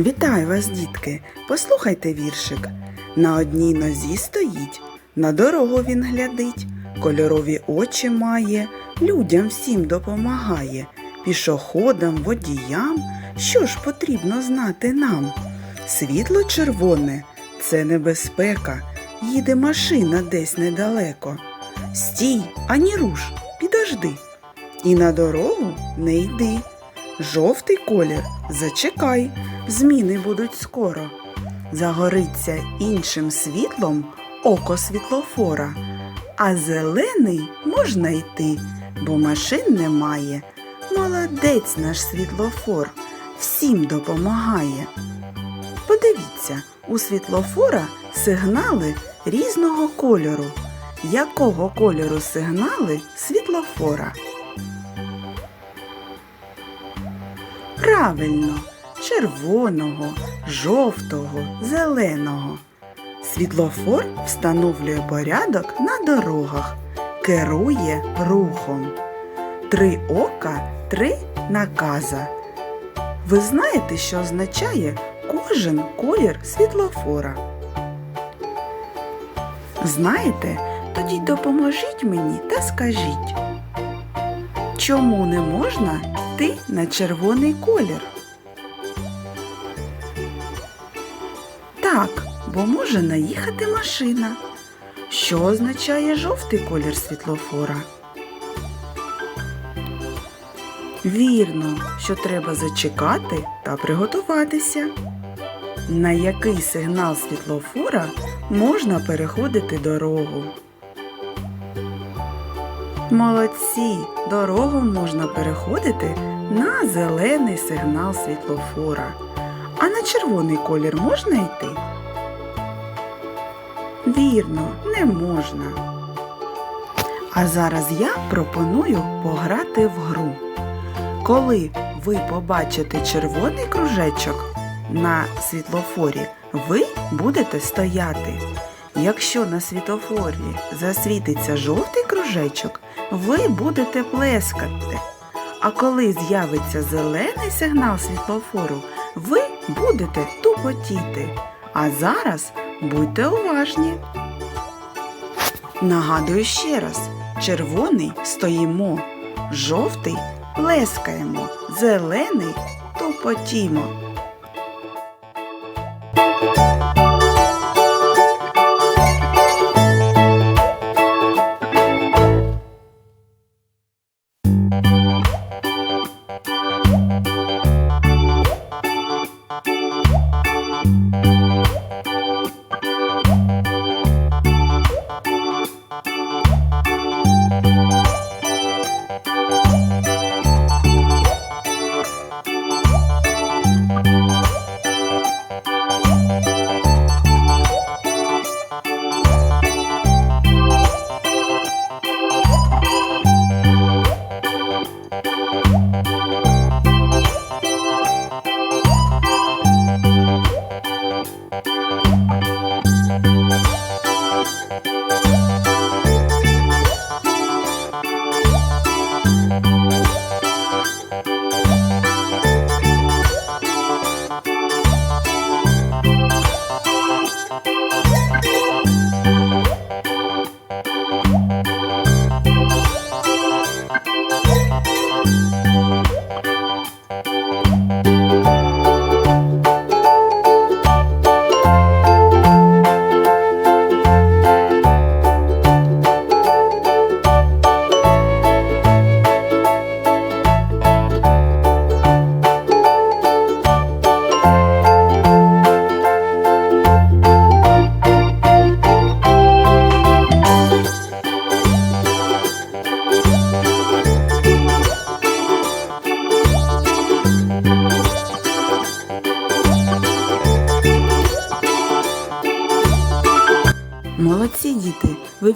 Вітаю вас, дітки! Послухайте віршик. На одній нозі стоїть, на дорогу він глядить, кольорові очі має, людям всім допомагає, пішоходам, водіям. Що ж потрібно знати нам? Світло червоне це небезпека, їде машина десь недалеко. Стій, ані руш, підожди. І на дорогу не йди. Жовтий колір зачекай, зміни будуть скоро. Загориться іншим світлом око світлофора, а зелений можна йти, бо машин немає. Молодець наш світлофор, всім допомагає. Подивіться, у світлофора сигнали різного кольору. Якого кольору сигнали світлофора? Правильно, червоного, жовтого, зеленого. Світлофор встановлює порядок на дорогах, керує рухом. Три ока, три наказа. Ви знаєте, що означає кожен колір світлофора? Знаєте, тоді допоможіть мені та скажіть, чому не можна йти на червоний колір? Так, бо може наїхати машина. Що означає жовтий колір світлофора? Вірно, що треба зачекати та приготуватися. На який сигнал світлофора можна переходити дорогу? Молодці! Дорогу можна переходити на зелений сигнал світлофора. На червоний колір можна йти? Вірно, не можна. А зараз я пропоную пограти в гру. Коли ви побачите червоний кружечок на світлофорі, ви будете стояти. Якщо на світлофорі засвітиться жовтий кружечок, ви будете плескати. А коли з'явиться зелений сигнал світлофору, ви будете тупотіти. А зараз будьте уважні. Нагадую ще раз: червоний стоїмо, жовтий плескаємо, зелений тупотімо.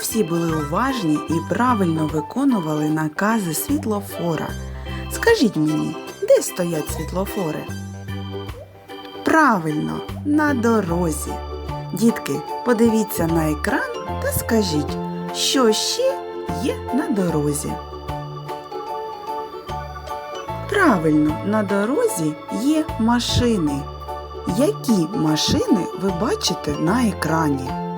Всі були уважні і правильно виконували накази світлофора. Скажіть мені, де стоять світлофори? Правильно, на дорозі. Дітки, подивіться на екран та скажіть, що ще є на дорозі. Правильно, на дорозі є машини. які машини ви бачите на екрані?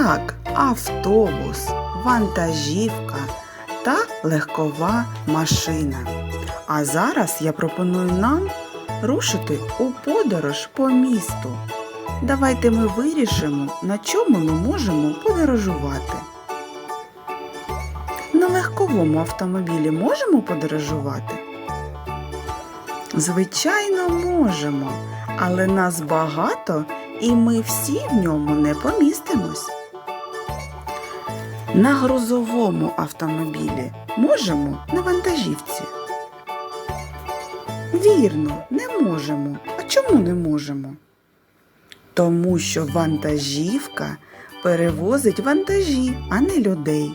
Так, автобус, вантажівка та легкова машина. А зараз я пропоную нам рушити у подорож по місту. Давайте ми вирішимо, на чому ми можемо подорожувати. На легковому автомобілі можемо подорожувати? Звичайно, можемо, але нас багато і ми всі в ньому не помістимось. На грузовому автомобілі можемо на вантажівці. Вірно, не можемо. А чому не можемо? Тому що вантажівка перевозить вантажі, а не людей.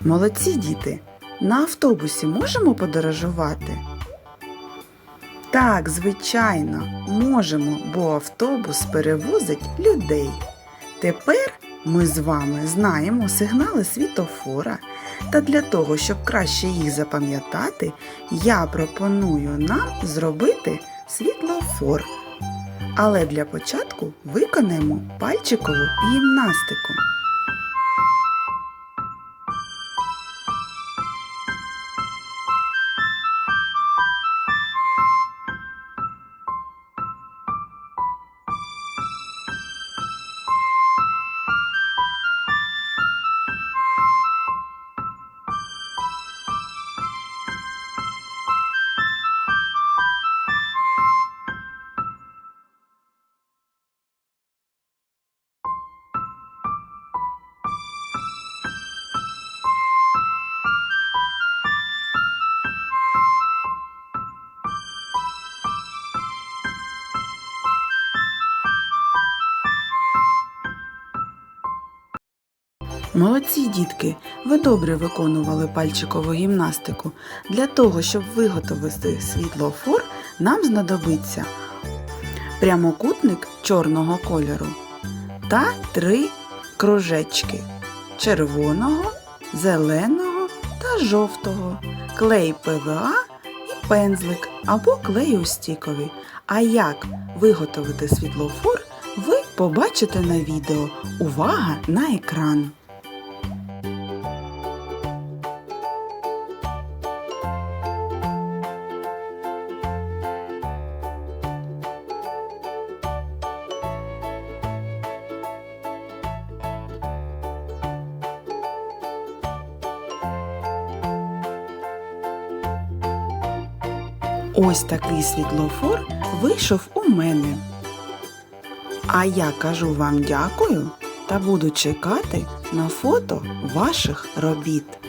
Молодці діти, на автобусі можемо подорожувати? Так, звичайно, можемо, бо автобус перевозить людей. Тепер ми з вами знаємо сигнали світофора, та для того, щоб краще їх запам'ятати, я пропоную нам зробити світлофор. Але для початку виконаємо пальчикову гімнастику. Молодці дітки, ви добре виконували пальчикову гімнастику. Для того, щоб виготовити світлофор, нам знадобиться прямокутник чорного кольору та три кружечки червоного, зеленого та жовтого, клей ПВА і пензлик або клей у стікові. А як виготовити світлофор, ви побачите на відео. Увага на екран! Ось такий світлофор вийшов у мене. А я кажу вам дякую та буду чекати на фото ваших робіт.